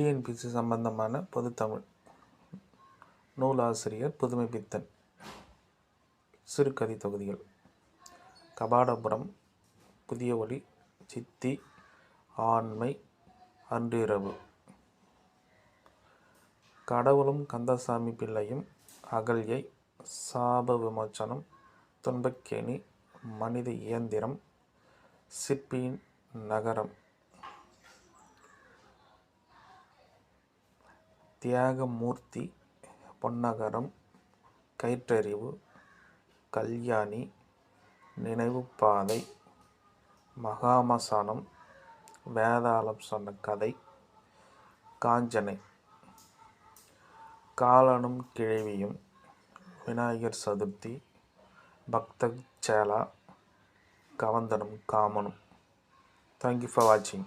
TNPSC சம்பந்தமான பொதுத்தமிழ் நூலாசிரியர் புதுமை பித்தன் சிறுகதை தொகுதிகள். கபாடபுரம் புதிய ஒளி சித்தி ஆண்மை அன்றிரவு. கடவுளும் கந்தசாமி பிள்ளையும் அகல்யை சாப விமோச்சனம் துன்பக்கேணி மனித இயந்திரம் சிற்பியின் நகரம். தியாகமூர்த்தி பொன்னகரம் கயிற்றறிவு கல்யாணி நினைவுப்பாதை மகாமசானம் வேதாளம் சொன்ன கதை காஞ்சனை. காலனும் கிழவியும் விநாயகர் சதுர்த்தி பக்த சேலா கவந்தனும் காமனும். தேங்க்யூ ஃபார் வாட்சிங்